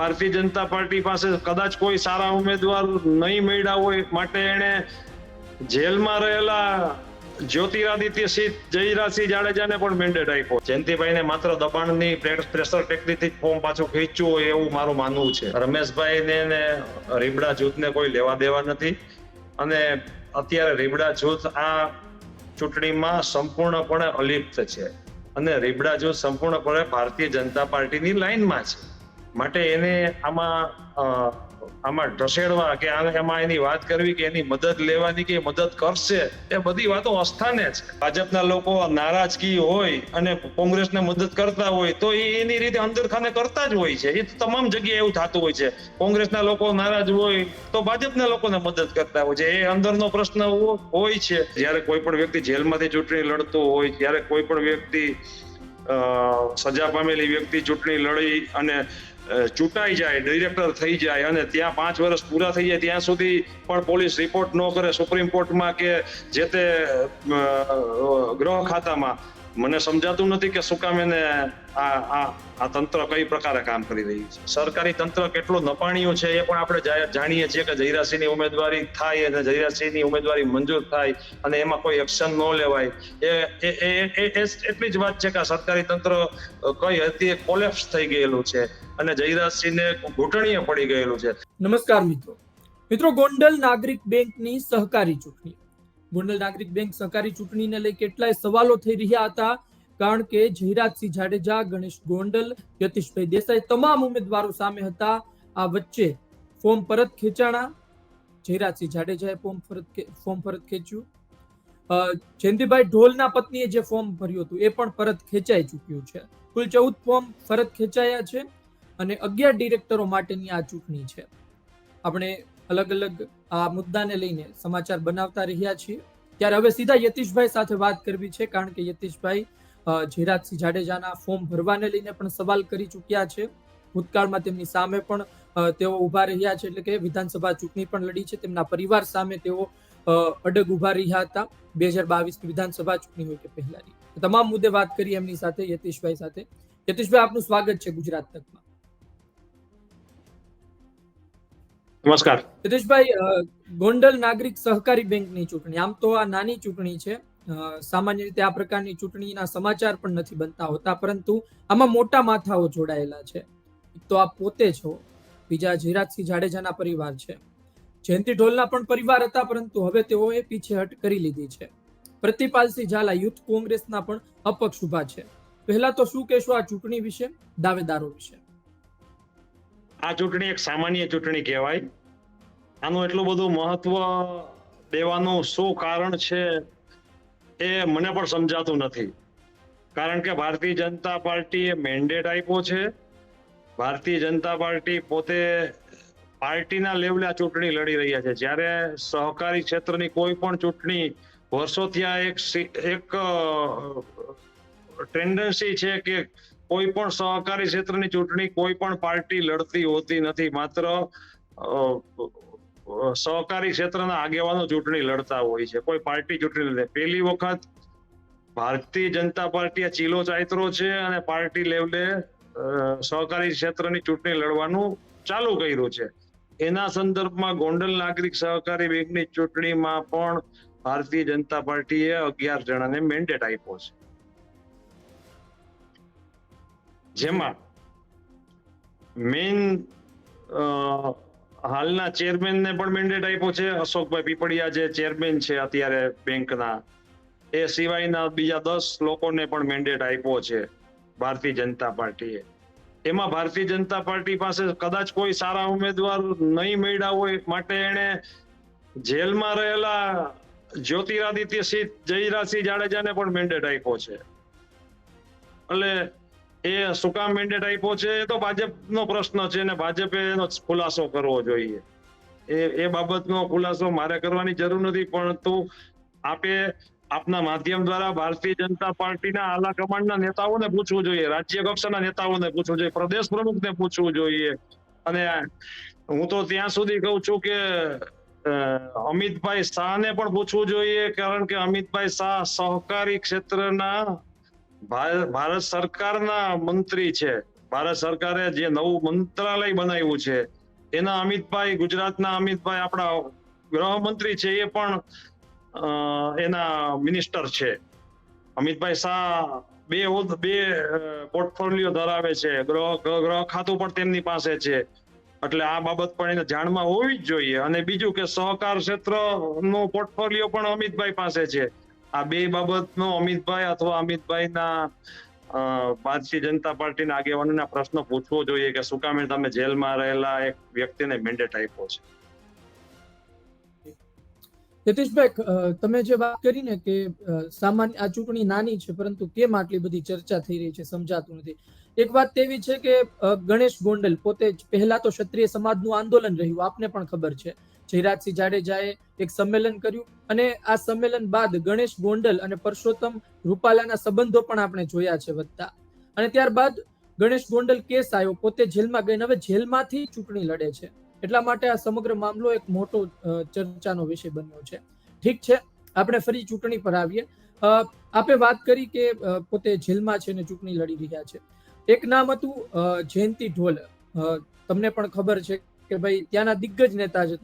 Bharatiya Janata party પાસે કદાચ કોઈ સારા ઉમેદવાર નહીં મળ્યા હોય માટે એણે જેલમાં રહેલા જ્યોતિરાદિત્ય સિંહ જયરાજસિંહ જાડેજાને પણ મેન્ડેટ આપ્યો. જયંતિભાઈને માત્ર દબાણની પ્રેશર ટેકનીથી ફોર્મ પાછું ખેંચવું હોય એવું મારું માનવું છે. રમેશભાઈને રીબડા જૂથને કોઈ લેવા દેવા નથી. અને અત્યારે રીબડા જૂથ આ ચૂંટણીમાં સંપૂર્ણપણે અલિપ્ત છે. અને રીબડા જૂથ સંપૂર્ણપણે ભારતીય જનતા પાર્ટીની લાઈનમાં છે. માટે એને આમાં આમાં ઢસેડવા કે એમાં એની વાત કરવી કે એની મદદ લેવાની કે મદદ કરશે, એ બધી વાતો અસ્થાને છે ભાજપના લોકો નારાજગી હોય અને કોંગ્રેસને મદદ કરતા હોય, તો એ એની રીતે અંદરખાને કરતા જ હોય છે. એ તમામ જગ્યાએ એવું થતું હોય છે. કોંગ્રેસના લોકો નારાજ હોય, તો ભાજપના લોકોને મદદ કરતા હોય છે. એ અંદરનો પ્રશ્ન હોય છે. જ્યારે કોઈ પણ વ્યક્તિ જેલમાંથી ચૂંટણી લડતો હોય જ્યારે કોઈ પણ વ્યક્તિ સજા પામેલી વ્યક્તિ ચૂંટણી લડી અને ચૂંટાઈ જાય ડિરેક્ટર થઈ જાય અને ત્યાં પાંચ વર્ષ પૂરા થઈ જાય, ત્યાં સુધી પણ પોલીસ રિપોર્ટ ન કરે સુપ્રીમ કોર્ટમાં કે જે તે ગ્રહ ખાતામાં. મને સમજાતું નથી કે શું કામ એને આ આ તંત્ર કઈ પ્રકારે કામ કરી રહ્યું છે? સરકારી તંત્ર કેટલું નપાણિયું છે એ પણ આપણે જાણીએ છીએ કે જયરાસિંહની ઉમેદવારી થાય અને જયરાસિંહની ઉમેદવારી મંજૂર થાય અને એમાં કોઈ એક્શન ન લેવાય. એ એટલી જ વાત છે કે સરકારી તંત્ર કઈ હતી કોલેપ્સ થઈ ગયેલું છે અને જયરાજસિંહને ઘૂંટણીએ પડી ગયેલું છે. નમસ્કાર મિત્રો. મિત્રો, ગોંડલ નાગરિક બેંકની સહકારી ચૂંટણી. ગોંડલ નાગરિક બેંક સહકારી ચૂંટણીને લઈ કેટલાય સવાલો થઈ રહ્યા હતા. કારણ કે જયરાજસિંહ જાડેજા, ગણેશ ગોંડલ યતીશભાઈ દેસાઈ તમામ ઉમેદવારો સામે હતા. આ વચ્ચે ફોર્મ પરત ખેંચાણા, જયરાજસિંહ જાડેજાએ ફોર્મ પરત ફોર્મ પરત ખેંચ્યું. જયંતિભાઈ ઢોલના પત્નીએ જે ફોર્મ ભર્યું હતું એ પણ પરત ખેંચાઈ ચૂક્યું છે. કુલ ચૌદ ફોર્મ પરત ખેંચાયા છે અને અગિયાર ડિરેક્ટરો માટેની આ ચૂંટણી છે. આપણે અલગ અલગ આ મુદ્દાને લઈને સમાચાર બનાવતા રહ્યા છીએ. ત્યારે હવે સીધા યતીશભાઈ સાથે વાત કરવી છે, કારણ કે યતીશભાઈ જયરાજસિંહ જાડેજાના ફોર્મ ભરવાને લઈને પણ સવાલ કરી ચૂક્યા છે. ભૂતકાળમાં તેમની સામે પણ તેઓ ઊભા રહ્યા છે એટલે કે વિધાનસભા ચૂંટણી પણ લડી છે. તેમના પરિવાર સામે તેઓ અડગ ઊભા રહ્યા હતા. બે હજાર બાવીસની વિધાનસભા ચૂંટણી હોય કે પહેલાની. તમામ મુદ્દે વાત કરી એમની સાથે યતીશભાઈ સાથે. યતીશભાઈ આપનું સ્વાગત છે ગુજરાત તકમાં. નમસ્કાર. યતીશભાઈ ગોંડલ નાગરિક સહકારી બેંકની ચૂંટણી. આમ તો આ નાની ચૂંટણી છે. સામાન્ય રીતે આ પ્રકારની ચૂંટણીના સમાચાર પણ નથી બનતા હોતા, પરંતુ આમાં મોટા માથાઓ જોડાયેલા છે. તો આ પોતે છો બીજા જીરાજસિંહ જાડેજાના પરિવાર છે. જયંતિ ઢોલના પણ પરિવાર હતા, પરંતુ હવે તેઓએ પીછેહટ કરી લીધી છે. પ્રતિપાલસિંહ ઝાલા યુથ કોંગ્રેસના પણ અપક્ષ ઊભા છે. પહેલા તો શું કહેશો આ ચૂંટણી વિશે? દાવેદારો વિશે. આ ચૂંટણી એક સામાન્ય ચૂંટણી કહેવાય. આનું એટલું બધું મહત્વ દેવાનું શું કારણ છે એ મને પણ સમજાતું નથી. કારણ કે ભારતીય જનતા પાર્ટીએ મેન્ડેટ આપ્યો છે. ભારતીય જનતા પાર્ટી પોતે પાર્ટીના લેવલે આ ચૂંટણી લડી રહ્યા છે. જ્યારે સહકારી ક્ષેત્રની કોઈ પણ ચૂંટણી વર્ષોથી આ એક એક ટેન્ડન્સી છે કે કોઈ પણ સહકારી ક્ષેત્રની ચૂંટણી કોઈ પણ પાર્ટી લડતી હોતી નથી. માત્ર સહકારી ક્ષેત્રના આગેવાનો ચૂંટણી લડતા હોય છે. કોઈ પાર્ટી ચૂંટણી લડે. પહેલી વખત ભારતીય જનતા પાર્ટી આ ચીલો ચાયતરો છે અને પાર્ટી લેવલે સહકારી ક્ષેત્રની ચૂંટણી લડવાનું ચાલુ કર્યું છે. એના સંદર્ભમાં ગોંડલ નાગરિક સહકારી બેંકની ચૂંટણીમાં પણ ભારતીય જનતા પાર્ટીએ અગિયાર જણાને મેન્ડેટ આપ્યો છે. જેમાં મેઇન હાલના ચેરમેનને પણ મેન્ડેટ આપ્યો છે. અશોકભાઈ પીપળિયા જે ચેરમેન છે અત્યારે બેંકના, એ સિવાયના બીજા દસ લોકોને પણ મેન્ડેટ આપ્યો છે ભારતીય જનતા પાર્ટીએ. એમાં ભારતીય જનતા પાર્ટી પાસે કદાચ કોઈ સારા ઉમેદવાર નહીં મળ્યા હોય માટે એણે જેલમાં રહેલા જ્યોતિરાદિત્ય સિંહ જયરાજસિંહ જાડેજાને પણ મેન્ડેટ આપ્યો છે. એટલે એ શું કામ મેન્ડેટ આપ્યો છે, એ તો ભાજપનો પ્રશ્ન છે અને ભાજપે એનો ખુલાસો કરવો જોઈએ. એ એ બાબતનો ખુલાસો મારે કરવાની જરૂર નથી, પરંતુ આપે આપના માધ્યમ દ્વારા ભારતીય જનતા પાર્ટીના આલા કમાન્ડના નેતાઓને પૂછવું જોઈએ, રાજ્ય કક્ષાના નેતાઓને પૂછવું જોઈએ, પ્રદેશ પ્રમુખને પૂછવું જોઈએ. અને હું તો ત્યાં સુધી કહું છું કે અમિતભાઈ શાહને પણ પૂછવું જોઈએ, કારણ કે અમિતભાઈ શાહ સહકારી ક્ષેત્રના ભારત સરકારના મંત્રી છે. ભારત સરકારે જે નવું મંત્રાલય બનાવ્યું છે એના અમિતભાઈ, ગુજરાતના અમિતભાઈ આપણા ગૃહમંત્રી છે, એ પણ એના મિનિસ્ટર છે. અમિતભાઈ શાહ બે બે પોર્ટફોલિયો ધરાવે છે. ગ્રહ ગૃહ ખાતું પણ તેમની પાસે છે. એટલે આ બાબત પણ એને જાણમાં હોવી જ જોઈએ. અને બીજું કે સહકાર ક્ષેત્ર નો પોર્ટફોલિયો પણ અમિતભાઈ પાસે છે. આ બે બાબતનો અમિતભાઈ અથવા અમિતભાઈના ભારતીય જનતા પાર્ટીના આગેવાનોના પ્રશ્ન પૂછવો જોઈએ કે શું કામે તમે જેલમાં રહેલા એક વ્યક્તિને મેન્ડેટ આપ્યો છે. નીતિશભાઈ તમે જે વાત કરી ને કે સામાન્ય, આ ચૂંટણી નાની છે, પરંતુ કેમ આટલી બધી ચર્ચા થઈ રહી છે, સમજાતું નથી. એક વાત તેવી છે કે ગણેશ ગોંડલ પોતે પહેલા તો ક્ષત્રિય સમાજનું આંદોલન રહ્યું, આપને પણ ખબર છે. જયરાજસિંહ જાડેજાએ એક સંમેલન કર્યું અને આ સંમેલન બાદ ગણેશ ગોંડલ અને પરસોત્તમ રૂપાલાના સંબંધો પણ આપણે જોયા છે વધતા. અને ત્યારબાદ ગણેશ ગોંડલ કેસ આવ્યો, પોતે જેલમાં ગઈને હવે જેલમાંથી ચૂંટણી લડે છે. એટલા માટે આ સમગ્ર મામલો એક મોટો ચર્ચાનો વિષય બન્યો છે. ઠીક છે, આપણે ફરી ચૂંટણી પર આવીએ. આપે વાત કરી કે પોતે જેલમાં છે ને ચૂંટણી લડી રહ્યા છે. એક નામ હતું જયંતિ ઢોલ. તમને પણ ખબર છે કે ભાઈ ત્યાંના દિગ્ગજ નેતા છે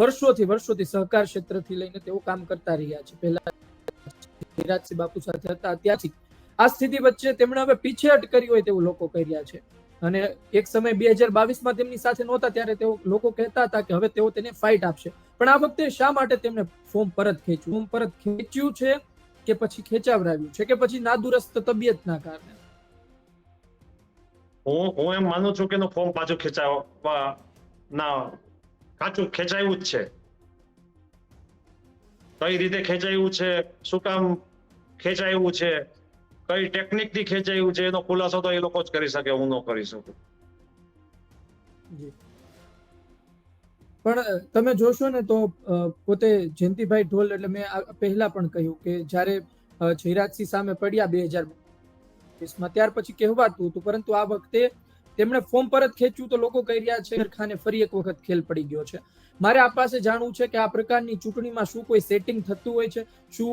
વર્ષોથી વર્ષોથી સહકાર ક્ષેત્રથી લઈને તેઓ કામ કરતા રહ્યા છે. પહેલા વિરાજસિંહ બાપુ સાથે હતા, ત્યાંથી. આ સ્થિતિ વચ્ચે તેમણે હવે પીછેહટ કરી હોય તેવું લોકો કહી રહ્યા છે. અને એક સમય બે હજાર બાવીસમાં તેમની સાથે નહોતા ત્યારે તેઓ લોકો કહેતા હતા કે હવે તેઓ તેને ફાઇટ આપશે. પણ આ વખતે શા માટે તેમણે ફોર્મ પરત ખેંચ્યું? ફોર્મ પરત ખેંચ્યું છે કે પછી ખેંચાવરાવ્યું છે કે પછી નાદુરસ્ત તબિયતના કારણે? હું હું એમ માનું છું કે એનું ફોર્મ પાછું ખેંચાવવા ના કાચું ખેંચાયું જ છે કઈ રીતે ખેંચાયું છે શું કામ ખેંચાયું છે કઈ ટેકનિકથી ખેંચાયું છે એનો ખુલાસો તો એ લોકો જ કરી શકે હું ન કરી શકું પણ, તમે જોશો ને તો પોતે જયંતિભાઈ ઢોલ એટલે મેં પહેલા પણ કહ્યું કે જ્યારે જયરાજસિંહ સામે પડ્યા બે હજાર ત્યાર પછી કહેવાતું હતું, પરંતુ આ વખતે તેમણે ફોર્મ પરત ખેંચ્યું તો લોકો કહી રહ્યા છે ખાને ફરી એક વખત ખેલ પડી ગયો છે. મારે આ પાસે જાણવું છે કે આ પ્રકારની ચૂંટણીમાં શું કોઈ સેટિંગ થતું હોય છે? શું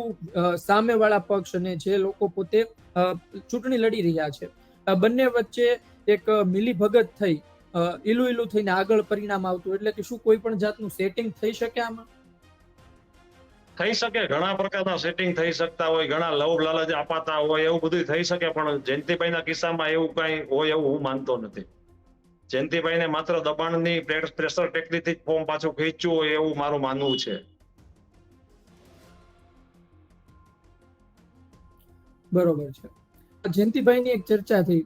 સામેવાળા પક્ષ અને જે લોકો પોતે ચૂંટણી લડી રહ્યા છે? બંને વચ્ચે એક મિલી ભગત થઈ ઈલું ઈલું થઈને આગળ પરિણામ આવતું. એટલે કે શું કોઈ પણ જાતનું સેટિંગ થઈ શકે આમાં? થઈ શકે, ઘણા પ્રકારના સેટિંગ થઈ શકતા હોય, ઘણા લવ લાલચ અપાતા હોય, એવું બધું થઈ શકે, પણ જયંતિભાઈના કિસ્સામાં એવું કઈ હોય એવું હું માનતો નથી. જયંતિભાઈને માત્ર દબાણની પ્રેશર ટેકનીથી જ ફોર્મ પાછું ખેંચ્યું હોય એવું મારું માનવું છે. બરોબર છે. જયંતિભાઈની એક ચર્ચા થઈ.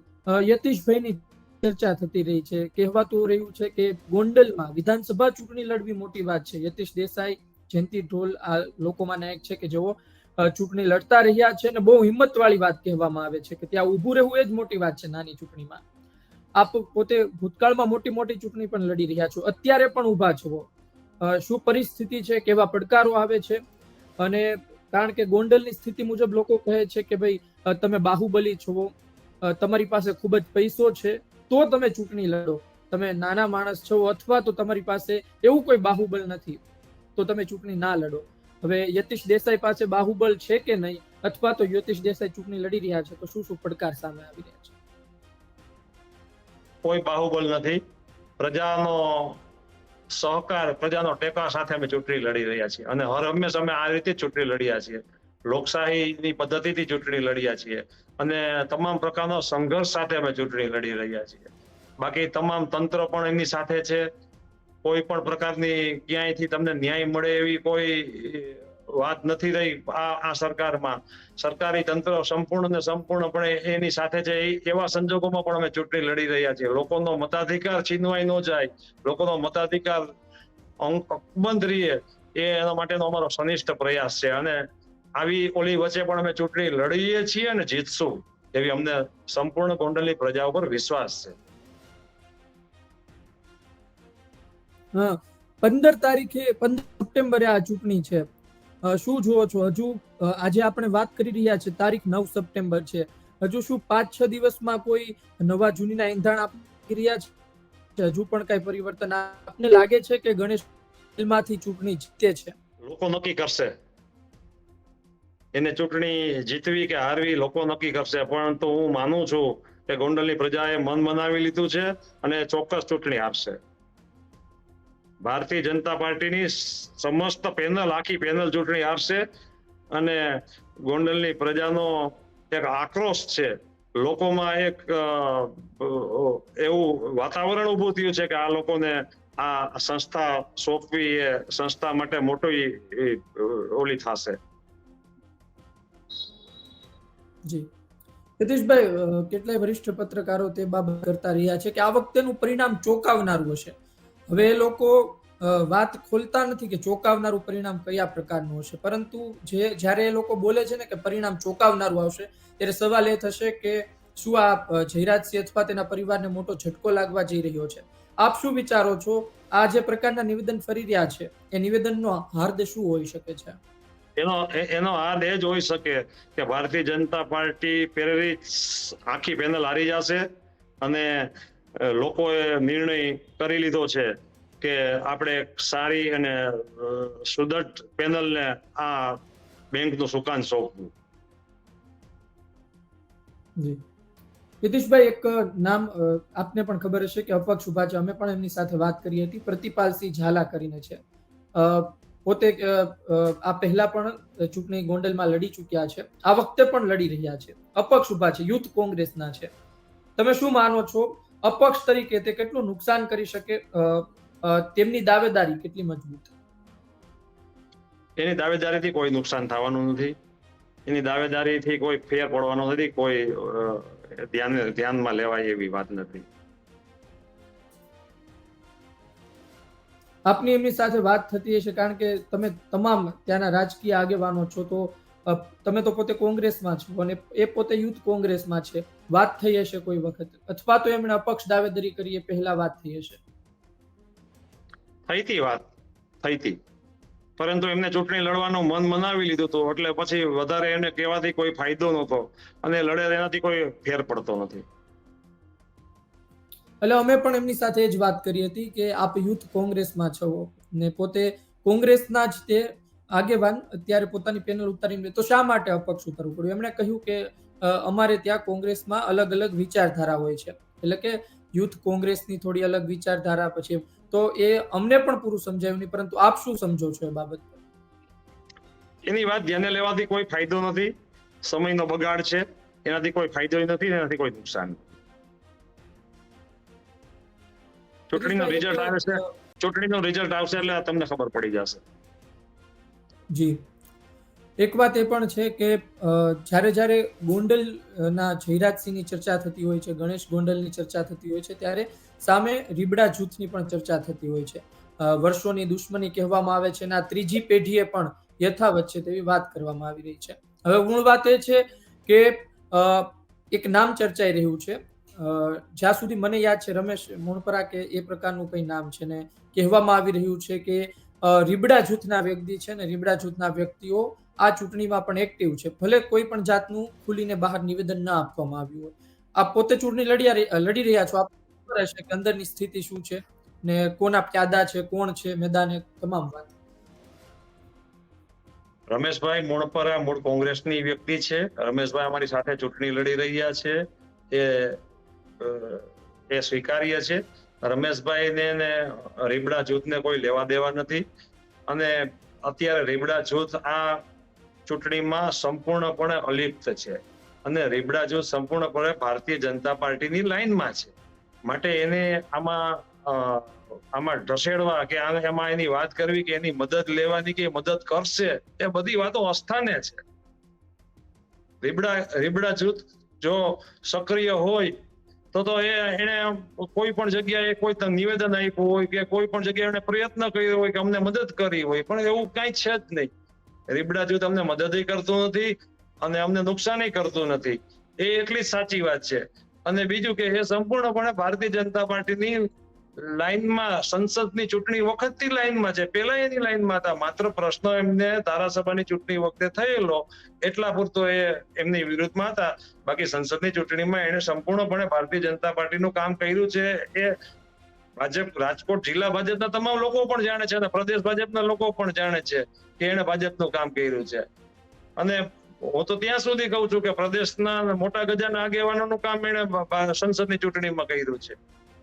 યતીશભાઈની ચર્ચા થતી રહી છે, કહેવાતું રહ્યું છે કે ગોંડલમાં વિધાનસભા ચૂંટણી લડવી મોટી વાત છે. યતીશ દેસાઈ જયંતિ ઢોલ આ લોકોમાંના એક છે કે જેઓ ચૂંટણી લડતા રહ્યા છે અને બહુ હિંમત વાળી વાત કહેવામાં આવે છે કે ત્યાં ઊભું રહેવું એ જ મોટી વાત છે નાની ચૂંટણીમાં. આપ પોતે ભૂતકાળમાં મોટી મોટી ચૂંટણી પણ લડી રહ્યા છો. અત્યારે પણ ઊભા છો. શું પરિસ્થિતિ છે? કેવા પડકારો આવે છે? અને કારણ કે ગોંડલની સ્થિતિ મુજબ લોકો કહે છે કે ભાઈ તમે બાહુબલી છો. તમારી પાસે ખૂબ જ પૈસો છે. તો તમે ચૂંટણી લડો. તમે નાના માણસ છો અથવા તો તમારી પાસે એવું કોઈ બાહુબલ નથી. તો તમે ચૂંટણી ના લડો. હવે યતીશ દેસાઈ પાસે બાહુબલ છે કે નહીં? અથવા તો યતીશ દેસાઈ ચૂંટણી લડી રહ્યા છે, તો શું શું પડકાર સામે આવી રહ્યા છે? કોઈ બાહુબલ નથી. પ્રજાનો સહકાર, પ્રજાનો ટેકા સાથે અમે ચૂંટણી લડી રહ્યા છીએ. અને હર હંમેશ અમે આ રીતે ચૂંટણી લડ્યા છીએ. લોકશાહીની પદ્ધતિથી ચૂંટણી લડ્યા છીએ. અને તમામ પ્રકારનો સંઘર્ષ સાથે અમે ચૂંટણી લડી રહ્યા છીએ. બાકી તમામ તંત્ર પણ એની સાથે છે. કોઈ પણ પ્રકારની ક્યાંયથી તમને ન્યાય મળે એવી કોઈ વાત નથી રહી આ આ સરકારમાં. સરકારી તંત્ર સંપૂર્ણ ને સંપૂર્ણપણે એની સાથે છે. એવા સંજોગોમાં પણ અમે ચૂંટણી લડી રહ્યા છીએ. લોકોનો મતાધિકાર છીનવાઈ ન જાય. લોકોનો મતાધિકાર અંક બંધ રહીએ. એ એના માટેનો અમારો સનિષ્ઠ પ્રયાસ છે. અને આવી ઓલી વચ્ચે પણ અમે ચૂંટણી લડીએ છીએ અને જીતશું એવી અમને સંપૂર્ણ ગોંડલની પ્રજા ઉપર વિશ્વાસ છે. હા, પંદર તારીખે પંદર સપ્ટેમ્બરે આ ચૂંટણી છે. શું જુઓ છો? હજુ આજે આપણે વાત કરી રહ્યા છે તારીખ નવ સપ્ટેમ્બર છે. હજુ શું પાંચ છ દિવસમાં કોઈ નવા જૂનીના એંધાણ આપી રહ્યા છે? હજુ પણ કઈ પરિવર્તન આપને લાગે છે કે ગણેશ ચૂંટણી જીતે છે? લોકો નક્કી કરશે. એને ચૂંટણી જીતવી કે હારવી લોકો નક્કી કરશે. પરંતુ હું માનું છું કે ગોંડલની પ્રજાએ મન મનાવી લીધું છે અને ચોક્કસ ચૂંટણી આપશે. ભારતીય જનતા પાર્ટીની સમસ્ત પેનલ, આખી પેનલ ચૂંટણી આવશે અને ગોંડલની પ્રજાનો એક આક્રોશ છે. લોકોમાં એક એવું વાતાવરણ ઊભું થયું છે કે આ લોકોને આ સંસ્થા સોંપવી એ સંસ્થા માટે મોટી ઓલી થશે. જી. હિતેશભાઈ કેટલાય વરિષ્ઠ પત્રકારો તે બાબત કરતા રહ્યા છે કે આ વખતેનું પરિણામ ચોંકાવનારું હશે? હવે એ લોકો વાત ખોલતા નથી કે ચોંકાવનારું પરિણામ કયા પ્રકારનું હશે. પરંતુ જે, જ્યારે એ લોકો બોલે છે ને કે પરિણામ ચોંકાવનારું આવશે, ત્યારે સવાલ એ થશે કે શું આ જયરાજસિંહ અથવા તેના પરિવારને મોટો ઝટકો લાગવા જઈ રહ્યો છે? આપ શું વિચારો છો? આ જે પ્રકારના નિવેદન ફરી રહ્યા છે, એ નિવેદનનો હાર્દ શું હોઈ શકે છે? એનો એનો હાર્દ એ જ હોઈ શકે કે ભારતીય જનતા પાર્ટી પ્રેરિત આખી પેનલ હારી જશે અને લોકોએ નિર્ણય કરી લીધો છે કે આપણે એક સારી અને સુદૃઢ પેનલને આ બેંકનું સુકાન સોંપવું. જી. હિતેશભાઈ, એક નામ આપને પણ ખબર હશે કે અપક્ષ ઊભા છે. અમે પણ એમની સાથે વાત કરી હતી. પ્રતિપાલસિંહ ઝાલા કરીને છે. પોતે આ પહેલા પણ ચૂંટણી ગોંડલમાં લડી ચૂક્યા છે. આ વખતે પણ લડી રહ્યા છે. અપક્ષ ઊભા છે. યુથ કોંગ્રેસના છે. તમે શું માનો છો? અપક્ષ તરીકે તે કેટલું નુકસાન કરી શકે? તેમની દાવેદારી કેટલી મજબૂત? એની દાવેદારીથી કોઈ નુકસાન થવાનું નથી. એની દાવેદારીથી કોઈ ફેર પડવાનો નથી કોઈ ધ્યાન ધ્યાનમાં લેવાય એવી વાત નથી. આપની એમની સાથે વાત થતી હશે કારણ કે તમે તમામ ત્યાંના રાજકીય આગેવાનો છો તો તમે તો પોતે કોંગ્રેસમાં છો અને એ પોતે યુથ કોંગ્રેસમાં છે. વાત થઈ હશે કોઈ વખત. અથવા તો એમણે અપક્ષ દાવેદારી કરીએ પહેલા વાત થઈ હશે. થઈ વાત. થઈ પરંતુ એમને ચૂંટણી લડવાનું મન મનાવી લીધું હતું એટલે પછી વધારે એને કહેવાથી કોઈ ફાયદો નહોતો અને લડે એનાથી કોઈ ફેર પડતો નથી. એટલે અમે પણ એમની સાથે એ જ વાત કરી હતી કે આપ યુથ કોંગ્રેસમાં છો ને પોતે કોંગ્રેસના જ તે આગેવાન અત્યારે પોતાની પેનલ ઉતારીને તો શા માટે અપક્ષ ઉતારવું પડ્યું? એમણે કહ્યું કે અમારે ત્યાં કોંગ્રેસમાં અલગ અલગ વિચારધારા હોય છે. એટલે કે યુથ કોંગ્રેસની થોડી અલગ વિચારધારા પછી તો એ અમને પણ પૂરું સમજાયું નહીં પરંતુ આપ શું સમજો છો એ બાબત એની વાત ધ્યાને લેવાથી કોઈ ફાયદો નથી. સમયનો બગાડ છે. એનાથી કોઈ ફાયદો નથી એનાથી કોઈ નુકસાન. ચૂંટણીનો રિઝલ્ટ આવે છે. ચૂંટણીનો રિઝલ્ટ આવશે એટલે તમને ખબર પડી જશે. જી. એક વાત એ પણ છે કે જ્યારે જ્યારે ગોંડલના જયરાજસિંહની ચર્ચા થતી હોય છે, ગણેશ ગોંડલની ચર્ચા થતી હોય છે, ત્યારે સામે રીબડા જૂથની પણ ચર્ચા થતી હોય છે. વર્ષોની દુશ્મની કહેવામાં આવે છે અને આ ત્રીજી પેઢીએ પણ યથાવત છે તેવી વાત કરવામાં આવી રહી છે. હવે મૂળ વાત એ છે કે એક નામ ચર્ચાઈ રહ્યું છે. જ્યાં સુધી મને યાદ છે, રમેશ મોણપરા કે એ પ્રકારનું કંઈ નામ છે ને કહેવામાં આવી રહ્યું છે કે રીબડા જૂથના વ્યક્તિ છે ને રીબડા જૂથના વ્યક્તિઓ આ ચૂંટણીમાં પણ એક્ટિવ છે. ભલે કોઈ પણ જાતનું ખુલીને બહાર નિવેદન ના આપવામાં આવ્યું હોય. આપ પોતે ચૂંટણી લડ્યા લડી રહ્યા છો. આપ ખબર હશે કે અંદરની સ્થિતિ શું છે ને કોના પ્યાદા છે, કોણ છે મેદાને તમામ વાત. રમેશભાઈ મોણપરા મૂળ કોંગ્રેસની વ્યક્તિ છે. રમેશભાઈ અમારી સાથે ચૂંટણી લડી રહ્યા છે. એ એ સ્વીકાર્ય છે. રમેશભાઈને ને રીબડા જૂથને કોઈ લેવા દેવા નથી. અને અત્યારે રીબડા જૂથ આ ચૂંટણીમાં સંપૂર્ણપણે અલિપ્ત છે. અને રીબડા જૂથ સંપૂર્ણપણે ભારતીય જનતા પાર્ટીની લાઈનમાં છે. માટે એને આમાં આમાં ઢસેડવા કે એમાં એની વાત કરવી કે એની મદદ લેવાની કે મદદ કરશે, એ બધી વાતો અસ્થાને છે. રીબડા રીબડા જૂથ જો સક્રિય હોય તો તો એ એને કોઈ પણ જગ્યાએ કોઈ નિવેદન આપ્યું હોય કે કોઈ પણ જગ્યાએ એને પ્રયત્ન કર્યો હોય કે અમને મદદ કરી હોય, પણ એવું કાંઈ છે જ નહીં. રીબડા જૂથ અમને મદદ કરતું નથી અને અમને નુકસાન કરતું નથી. એ એટલી સાચી વાત છે. અને બીજું કે એ સંપૂર્ણપણે ભારતીય જનતા પાર્ટીની લાઈનમાં સંસદની ચૂંટણી વખતથી લાઈનમાં છે. પેલા એની લાઈનમાં હતા. માત્ર પ્રશ્ન એમને ધારાસભાની ચૂંટણી વખતે થયેલો. એટલા પૂરતો એ એમની વિરુદ્ધમાં હતા. બાકી સંસદની ચૂંટણીમાં એને સંપૂર્ણપણે ભારતીય જનતા પાર્ટીનું કામ કર્યું છે એ ભાજપ, રાજકોટ જિલ્લા ભાજપના તમામ લોકો પણ જાણે છે અને પ્રદેશ ભાજપના લોકો પણ જાણે છે કે એને ભાજપનું કામ કર્યું છે. અને હું તો ત્યાં સુધી કહું છું કે પ્રદેશના મોટા ગજાના આગેવાનોનું કામ એણે સંસદની ચૂંટણીમાં કર્યું છે.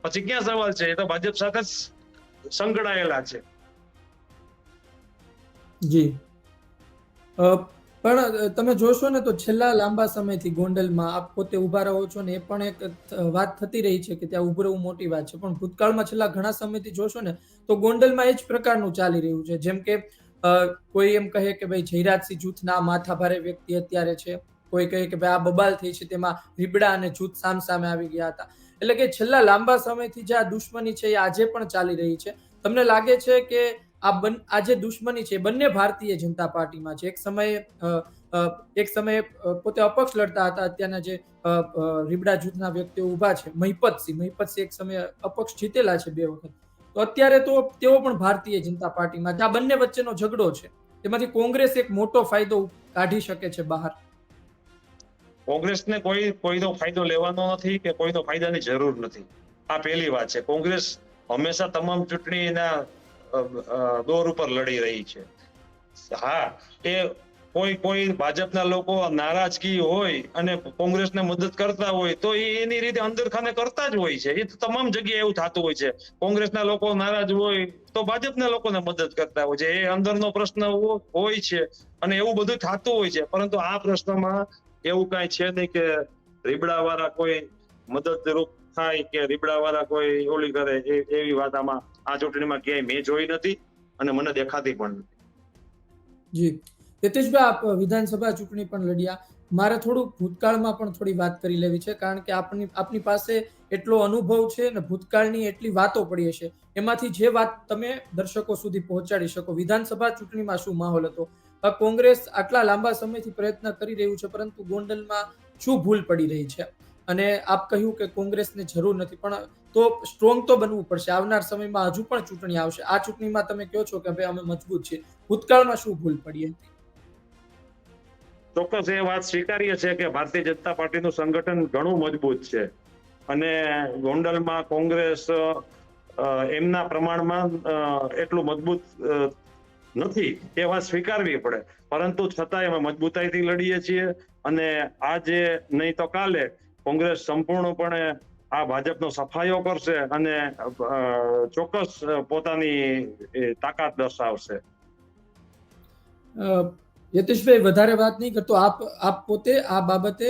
પછી ક્યાં સવાલ છે? એ તો ભાજપ સાથે સંકળાયેલા છે. જી. પણ તમે જોશો ને તો છેલ્લા લાંબા સમયથી ગોંડલમાં આપ પોતે ઊભા રહો છો ને એ પણ એક વાત થતી રહી છે કે ત્યાં ઊભું મોટી વાત છે. પણ ભૂતકાળમાં છેલ્લા ઘણા સમયથી જોશો ને તો ગોંડલમાં એ જ પ્રકારનું ચાલી રહ્યું છે. જેમ કે કોઈ એમ કહે કે ભાઈ જયરાજસિંહ જૂથના માથાભારે વ્યક્તિ અત્યારે છે. કોઈ કહે કે ભાઈ આ બબાલ થઈ છે, તેમાં રીબડા અને જૂથ સામ સામે આવી ગયા હતા. એટલે કે છેલ્લા લાંબા સમયથી જે આ દુશ્મની છે એ આજે પણ ચાલી રહી છે. તમને લાગે છે કે આ બન, આ દુશ્મની છે બંને ભારતીય જનતા પાર્ટીમાં છે? એક સમયે એક સમયે પોતે અપક્ષ લડતા હતા, અત્યારના જે રીબડા જૂથના વ્યક્તિઓ ઊભા છે, મહિપતસિંહ. મહિપતસિંહ એક સમયે અપક્ષ જીતેલા છે બે વખત. તો અત્યારે તો તેઓ પણ ભારતીય જનતા પાર્ટીમાં આ બંને વચ્ચેનો ઝઘડો છે. તેમાંથી કોંગ્રેસ એક મોટો ફાયદો કાઢી શકે છે બહાર. કોંગ્રેસને કોઈ કોઈનો ફાયદો લેવાનો નથી કે કોઈનો ફાયદાની જરૂર નથી. આ પહેલી વાત છે. કોંગ્રેસ હંમેશા તમામ ચૂંટણીના દોર ઉપર લડી રહી છે. હા, એ કોઈ કોઈ ભાજપના લોકો નારાજગી હોય અને કોંગ્રેસને મદદ કરતા હોય તો એ એની રીતે અંદરખાને કરતા જ હોય છે. એ તો તમામ જગ્યાએ એવું થતું હોય છે. કોંગ્રેસના લોકો નારાજ હોય તો ભાજપના લોકોને મદદ કરતા હોય છે. એ અંદરનો પ્રશ્ન હોય છે અને એવું બધું થતું હોય છે. પરંતુ આ પ્રશ્નમાં એવું કાંઈ છે નહીં કે રીબડા વાળા કોઈ મદદરૂપ થાય કે રીબડા વાળા કોઈ ઓલી કરે એવી વાત આમાં આ ચૂંટણીમાં ક્યાંય મેં જોઈ નથી અને મને દેખાતી પણ નથી. જી. હિતેશભાઈ આપ વિધાનસભા ચૂંટણી પણ લડ્યા. મારે થોડું ભૂતકાળમાં પણ થોડી વાત કરી લેવી છે, કારણ કે આપની આપની પાસે એટલો અનુભવ છે ને ભૂતકાળની એટલી વાતો પડી હશે. એમાંથી જે વાત તમે દર્શકો સુધી પહોંચાડી શકો. વિધાનસભા ચૂંટણીમાં શું માહોલ હતો? કોંગ્રેસ આટલા લાંબા સમયથી પ્રયત્ન કરી રહ્યું છે, પરંતુ ગોંડલમાં શું ભૂલ પડી રહી છે? અને આપ કહ્યું કે કોંગ્રેસને જરૂર નથી, પણ તો સ્ટ્રોંગ તો બનવું પડશે. આવનાર સમયમાં હજુ પણ ચૂંટણી આવશે. આ ચૂંટણીમાં તમે કહો છો કે ભાઈ અમે મજબૂત છીએ. ભૂતકાળમાં શું ભૂલ પડી હતી? ચોક્કસ એ વાત સ્વીકારીએ છે કે ભારતીય જનતા પાર્ટીનું સંગઠન ઘણું મજબૂત છે. અને ગોંડલમાં કોંગ્રેસ એમના પ્રમાણમાં એટલું મજબૂત નથી એ વાત સ્વીકારવી પડે. પરંતુ છતાંય અમે મજબૂતાઈથી લડીએ છીએ અને આજે નહીં તો કાલે કોંગ્રેસ સંપૂર્ણપણે આ ભાજપનો સફાયો કરશે અને ચોક્કસ પોતાની તાકાત દર્શાવશે. યતીશભાઈ, વધારે વાત નહીં કરતો. આપ આપ પોતે આ બાબતે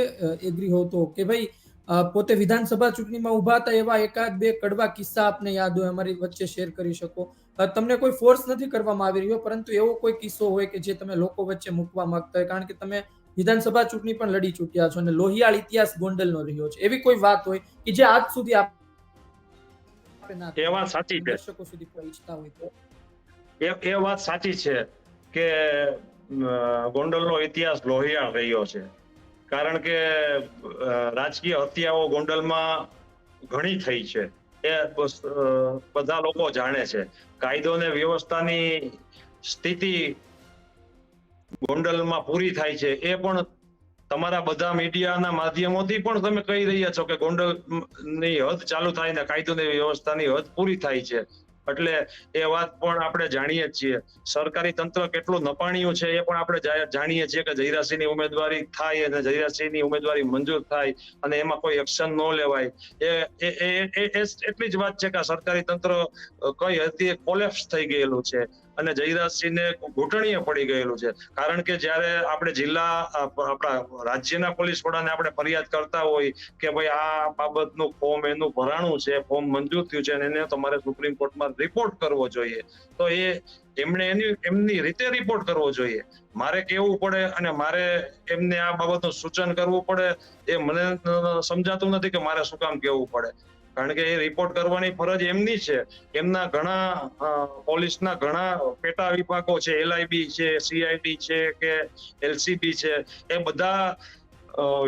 એગ્રી હો તો કે ભાઈ પોતે વિધાનસભા ચૂંટણીમાં ઊભા હતા એવા એકાદ બે કડવા કિસ્સા આપને યાદ હોય, અમારી વચ્ચે શેર કરી શકો. તમને કોઈ ફોર્સ નથી કરવામાં આવી રહ્યો પરંતુ એવો કોઈ કિસ્સો હોય કે જે તમે લોકો વચ્ચે મૂકવા માંગતા હોય કારણ કે તમે વિધાનસભા ચૂંટણી પણ લડી ચૂક્યા છો અને લોહિયાળ ઇતિહાસ ગોંડલનો રહ્યો છે. એવી કોઈ વાત હોય કે જે આજ સુધી આપ એ વાત સાચી છે. દર્શકો સુધી કોઈ હોય તો? એ એ વાત સાચી છે કે ગોંડલનો ઇતિહાસ લોહિયાળ રહ્યો છે. કારણ કે રાજકીય હત્યાઓ ગોંડલમાં ઘણી થઈ છે. બધા લોકો જાણે છે. કાયદો ને વ્યવસ્થાની સ્થિતિ ગોંડલમાં પૂરી થાય છે. એ પણ તમારા બધા મીડિયાના માધ્યમોથી પણ તમે કહી રહ્યા છો કે ગોંડલની હદ ચાલુ થાય ને કાયદો અને વ્યવસ્થાની હદ પૂરી થાય છે. એટલે એ વાત પણ આપણે જાણીએ છીએ. સરકારી તંત્ર કેટલું નપાણિયું છે એ પણ આપણે જાણીએ છીએ કે જયરાસિંહની ઉમેદવારી થાય અને જયરાસિંહની ઉમેદવારી મંજૂર થાય અને એમાં કોઈ એક્શન ન લેવાય. એ એટલી જ વાત છે કે સરકારી તંત્ર કઈ હતી કોલેપ્સ થઈ ગયેલું છે. અને જયરાજસિંહને ઘૂંટણીએ પડી ગયેલું છે. કારણ કે જ્યારે આપણે જિલ્લા આપણા રાજ્યના પોલીસ વડાને આપણે ફરિયાદ કરતા હોય કે ભાઈ આ બાબતનું ફોર્મ એનું ભરાણું છે, ફોર્મ મંજૂર થયું છે અને એને તમારે સુપ્રીમ કોર્ટમાં રિપોર્ટ કરવો જોઈએ, તો એ એમણે એની, એમની રીતે રિપોર્ટ કરવો જોઈએ. મારે કહેવું પડે અને મારે એમને આ બાબતનું સૂચન કરવું પડે. એ મને સમજાતું નથી કે મારે શું કામ કહેવું પડે. કારણ કે એ રિપોર્ટ કરવાની ફરજ એમની છે. એમના ઘણા પોલીસના ઘણા પેટા વિભાગો છે એલઆઈબી છે સીઆઈડી છે કે એલસીબી છે, એ બધા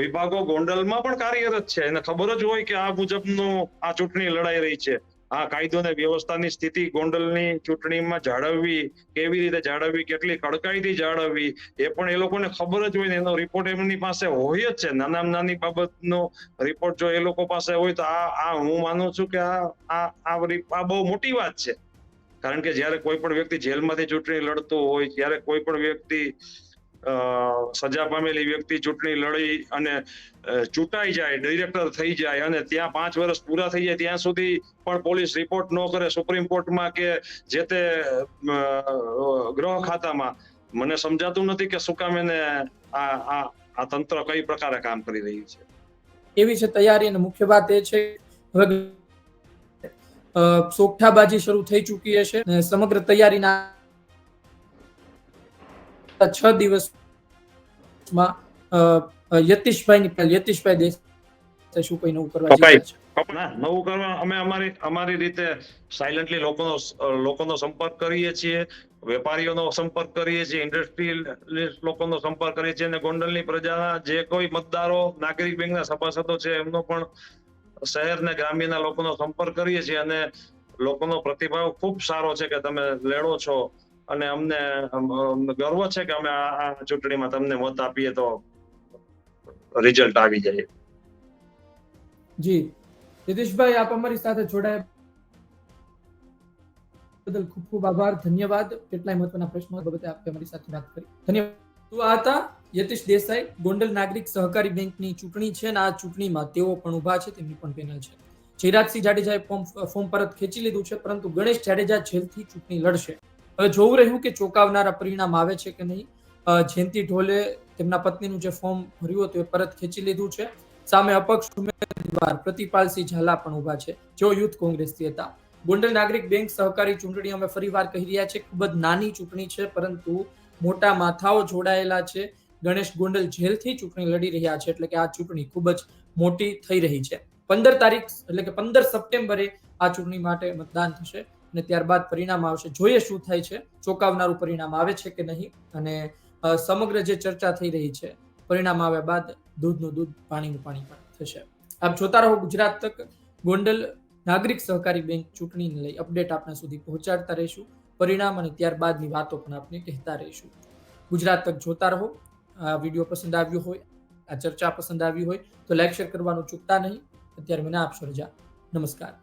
વિભાગો ગોંડલમાં પણ કાર્યરત છે. એને ખબર જ હોય કે આ મુજબનું આ ચૂંટણી લડાઈ રહી છે. આ કાયદો અને વ્યવસ્થાની સ્થિતિ ગોંડલની ચૂંટણીમાં જાળવવી, કેવી રીતે જાળવવી, કેટલી કડકાઈથી જાળવવી, એ પણ એ લોકોને ખબર જ હોય ને. એનો રિપોર્ટ એમની પાસે હોય જ છે. નાનામાં નાની બાબતનો રિપોર્ટ જો એ લોકો પાસે હોય તો આ આ હું માનું છું કે આ આ બહુ મોટી વાત છે. કારણ કે જ્યારે કોઈ પણ વ્યક્તિ જેલમાંથી ચૂંટણી લડતો હોય, ત્યારે કોઈ પણ વ્યક્તિ સજા પામેલી વ્યક્તિ ચૂંટણી લડી અને ચૂંટાઈ જાય ડિરેક્ટર થઈ જાય અને ત્યાં પાંચ વર્ષ પૂરા થઈ જાય, ત્યાં સુધી પણ પોલીસ રિપોર્ટ ન કરે સુપ્રીમ કોર્ટમાં કે જે તે ગ્રહ ખાતામાં. મને સમજાતું નથી કે શું કામ એને આ આ તંત્ર કઈ પ્રકારે કામ કરી રહ્યું છે. એવી છે તૈયારી અને મુખ્ય વાત એ છે, હવે સોગઠાબાજી શરૂ થઈ ચૂકી હશે સમગ્ર તૈયારીના છ દિવસમાં યતીશભાઈની પહેલ યતીશભાઈ દેશ શું કઈ નવું કરવા છે? નવું કરવા અમે અમારી અમારી રીતે સાયલન્ટલી લોકોનો લોકોનો સંપર્ક કરીએ છીએ વેપારીઓનો સંપર્ક કરીએ છીએ ઇન્ડસ્ટ્રી લોકોનો સંપર્ક કરીએ છીએ અને ગોંડલની પ્રજાના જે કોઈ મતદારો નાગરિક બેંકના સભાસદો છે એમનો પણ શહેર ને ગ્રામ્યના લોકોનો સંપર્ક કરીએ છીએ અને લોકોનો પ્રતિભાવ ખૂબ સારો છે કે તમે લેડો છો. અને અમને ગર્વ છે કે અમે આ ચૂંટણીમાં તમને મત આપીએ તો રિઝલ્ટ આવી જાય. જી. યતીશભાઈ, આપ અમારી સાથે જોડાયા બદલ ખૂબ ખૂબ આભાર. ધન્યવાદ. કેટલાય મહત્વના પ્રશ્નો બાબતે આપે અમારી સાથે વાત કરી. ધન્યવાદ. તો આ હતા યતીશ દેસાઈ, ગોંડલ નાગરિક સહકારી બેંકની ચૂંટણી છે અને આ ચૂંટણીમાં તેઓ પણ ઊભા છે, તેમની પણ પેનલ છે. જયરાજસિંહ જાડેજાએ ફોર્મ ફોર્મ પરત ખેંચી લીધું છે, પરંતુ ગણેશ જાડેજા જેલથી ચૂંટણી લડશે. જોવું રહ્યું કે ચોંકાવનારા પરિણામ આવે છે કે નહીં. જયંતિ ઢોલે તેમના પત્નીનું જે ફોર્મ ભર્યું હતું એ પરત ખેંચી લીધું છે. સામે અપક્ષ ઉમેદવાર પ્રતિપાલસિંહ ઝાલા પણ ઊભા છે, જેઓ યુથ કોંગ્રેસથી હતા. ગોંડલ નાગરિક બેંક સહકારી ચૂંટણી અમે ફરીવાર કહી રહ્યા છે, ખૂબ જ નાની ચૂંટણી છે, પરંતુ મોટા માથાઓ જોડાયેલા છે. ગણેશ ગોંડલ જેલથી ચૂંટણી લડી રહ્યા છે, એટલે કે આ ચૂંટણી ખૂબ જ મોટી થઈ રહી છે. પંદર તારીખ એટલે કે પંદર સપ્ટેમ્બરે આ ચૂંટણી માટે મતદાન થશે. અને ત્યારબાદ પરિણામ આવશે. જોઈએ શું થાય છે, ચોંકાવનારું પરિણામ આવે છે કે નહીં? અને સમગ્ર જે ચર્ચા થઈ રહી છે, પરિણામ આવ્યા બાદ દૂધનું દૂધ, પાણીનું પાણી પણ થશે. આપ જોતા રહો ગુજરાત તક. ગોંડલ નાગરિક સહકારી બેંક ચૂંટણીને લઈ અપડેટ આપના સુધી પહોંચાડતા રહીશું. પરિણામ અને ત્યારબાદની વાતો પણ આપને કહેતા રહીશું. ગુજરાત તક જોતા રહો. આ વીડિયો પસંદ આવ્યો હોય, આ ચર્ચા પસંદ આવી હોય, તો લાઈક, શેર કરવાનું ચૂકતા નહીં. અત્યારે મને આપશો રજા નમસ્કાર.